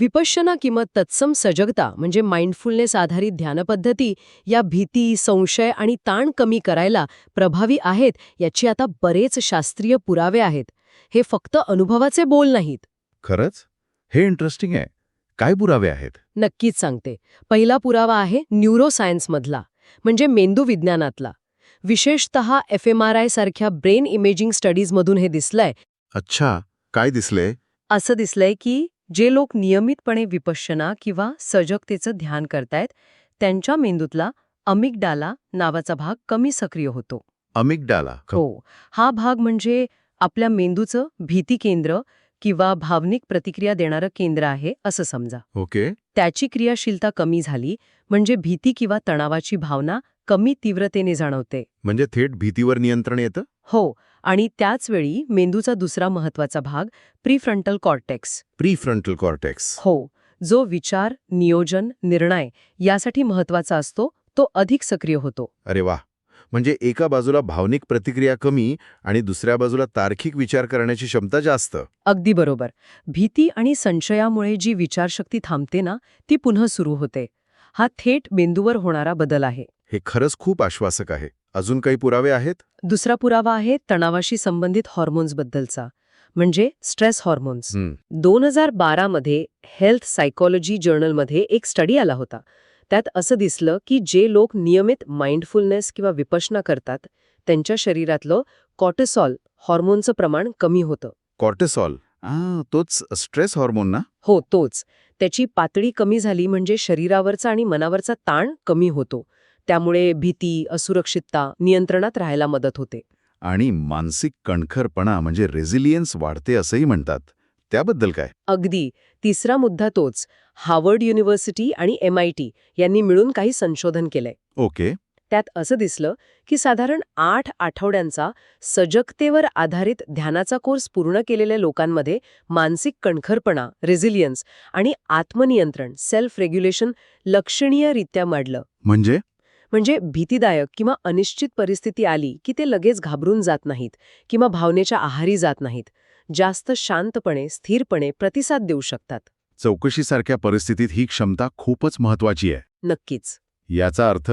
विपश्यना किंवा तत्सम सजगता म्हणजे माइंडफुलनेस आधारित ध्यानपद्धती या भीती संशय आणि ताण कमी करायला प्रभावी आहेत याची आता बरेच शास्त्रीय पुरावे आहेत. हे फक्त अनुभवाचे बोल नाहीत. खरंच? हे इंटरेस्टिंग आहे. काय पुरावे आहेत? नक्कीच सांगते. पहिला पुरावा आहे न्यूरोसायन्समधला म्हणजे मेंदू विज्ञानातला. विशेषत एफ एम आर आय सारख्या ब्रेन इमेजिंग स्टडीजमधून हे दिसलंय. अच्छा काय दिसले असं दिसलंय की जे लोक नियमितपणे विपश्यना किंवा सजगतेचं ध्यान करतायत त्यांच्या मेंदूतला अमिगडाला नावाचा भाग कमी सक्रिय होतो. अमिगडाला हो. हा भाग म्हणजे आपल्या मेंदूचं भीती केंद्र किंवा भावनिक प्रतिक्रिया देणारं केंद्र आहे असं समजा. ओके. त्याची क्रियाशीलता कमी झाली म्हणजे भीती किंवा तणावाची भावना कमी तीव्रतेने जाणवते. म्हणजे थेट भीतीवर नियंत्रण येतं? हो. आणि त्याचवेळी मेंदूचा दुसरा महत्त्वाचा भाग प्रीफ्रंटल कॉर्टेक्स. Prefrontal cortex. हो जो विचार नियोजन निर्णय यासाठी महत्त्वाचा असतो तो अधिक सक्रिय होतो. अरे वा म्हणजे एका बाजूला भावनिक प्रतिक्रिया कमी आणि दुसऱ्या बाजूला तार्किक विचार करण्याची क्षमता जास्त. अगदी बरोबर. भीती आणि संशयामुळे जी विचारशक्ती थांबते ना ती पुन्हा सुरू होते. हा थेट मेंदूवर होणारा बदल आहे. हे खरंच खूप आश्वासक आहे. अजून काही पुरावे आहेत? दुसरा पुरावा आहे तणावाशी संबंधित हॉर्मोन्सबद्दलचा म्हणजे स्ट्रेस हॉर्मोन्स दोन हजार बारामध्ये हेल्थ सायकोलॉजी जर्नलमध्ये एक स्टडी आला होता. त्यात असं दिसलं की जे लोक नियमित माइंडफुलनेस किंवा विपश्यना करतात त्यांच्या शरीरातलं कॉर्टिसॉल हॉर्मोनचं प्रमाण कमी होतं. कॉर्टिसॉल आ, तोच स्ट्रेस हॉर्मोन ना? हो तोच. त्याची पातळी कमी झाली म्हणजे शरीरावरचा आणि मनावरचा ताण कमी होतो. त्यामुळे भीती असुरक्षितता नियंत्रणात राहायला मदत होते. आणि मानसिक कणखरपणा म्हणजे रेझिलियन्स वाढते असंही म्हणतात. त्याबद्दल काय? अगदी. तिसरा मुद्दा तोच. हार्वर्ड युनिव्हर्सिटी आणि एम आय टी यांनी मिळून काही संशोधन केलंय. ओके. त्यात असं दिसलं की साधारण आठ आठवड्यांचा सजगतेवर आधारित ध्यानाचा कोर्स पूर्ण केलेल्या लोकांमध्ये मानसिक कणखरपणा रेझिलियन्स आणि आत्मनियंत्रण सेल्फ रेग्युलेशन लक्षणीयरित्या वाढलं म्हणजे? म्हणजे भीतीदायक किंवा अनिश्चित परिस्थिती आली की ते लगेच घाबरून जात नाहीत किंवा भावनेच्या आहारी जात नाहीत. जास्त शांतपणे स्थिरपणे प्रतिसाद देऊ शकतात. चौकशीसारख्या परिस्थितीत ही क्षमता खूपच महत्वाची आहे. नक्कीच. याचा अर्थ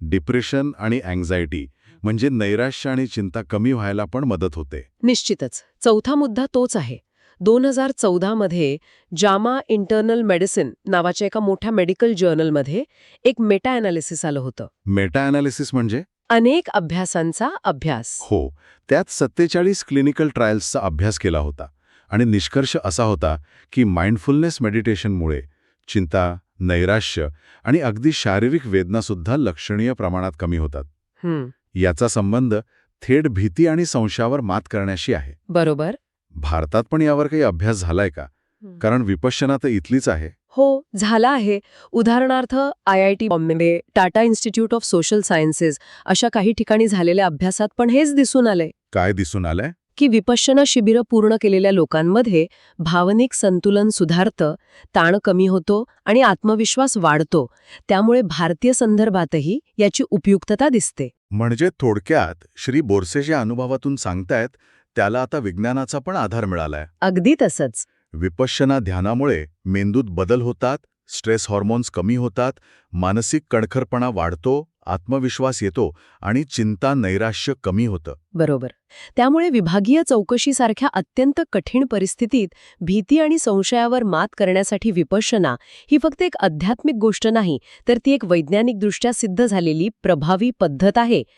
डिप्रेशन आणि अँझायटी म्हणजे नैराश्य आणि चिंता कमी व्हायला पण मदत होते. निश्चितच. चौथा मुद्दा तोच आहे. दोन हजार चौदामध्ये जामा इंटरनल मेडिसिन नावाच्या एका मोठ्या मेडिकल जर्नलमध्ये एक मेटा अनालिसिस आलं होतं. मेटा अनालिसिस म्हणजे? अनेक अभ्यासांचा अभ्यास. हो त्यात सत्तेचाळीस क्लिनिकल ट्रायल्सचा अभ्यास केला होता आणि निष्कर्ष असा होता की माइंडफुलनेस मेडिटेशनमुळे चिंता नैराश्य आणि अगदी शारीरिक वेदनासुद्धा लक्षणीय प्रमाणात कमी होतात. याचा संबंध थेट भीती आणि संशयावर मात करण्याशी आहे. बरोबर. भारतात पण यावर काही अभ्यास झालाय का? कारण विपश्यना तर इथलीच आहे. हो झाला आहे. उदाहरणार्थ I I T Bombay Tata institute of social sciences अशा काही ठिकाणी झालेल्या अभ्यासात पण हेच दिसून आलंय. काय दिसून आलंय? की विपश्यना शिबिरं पूर्ण केलेल्या लोकांमध्ये भावनिक संतुलन सुधारतं ताण कमी होतो आणि आत्मविश्वास वाढतो. त्यामुळे भारतीय संदर्भातही याची उपयुक्तता दिसते. म्हणजे थोडक्यात श्री बोरसे ज्या अनुभवातून सांगतायत त्याला आता विज्ञानाचा पण आधार मिळालाय. अगदी तसंच. विपश्यना ध्यानामुळे मेंदूत बदल होतात स्ट्रेस हॉर्मोन्स कमी होतात मानसिक कणखरपणा वाढतो आत्मविश्वास येतो आणि चिंता नैराश्य कमी होतं. बरोबर. त्यामुळे विभागीय चौकशीसारख्या अत्यंत कठीण परिस्थितीत भीती आणि संशयावर मात करण्यासाठी विपश्यना ही फक्त एक आध्यात्मिक गोष्ट नाही तर ती एक वैज्ञानिकदृष्ट्या सिद्ध झालेली प्रभावी पद्धत आहे.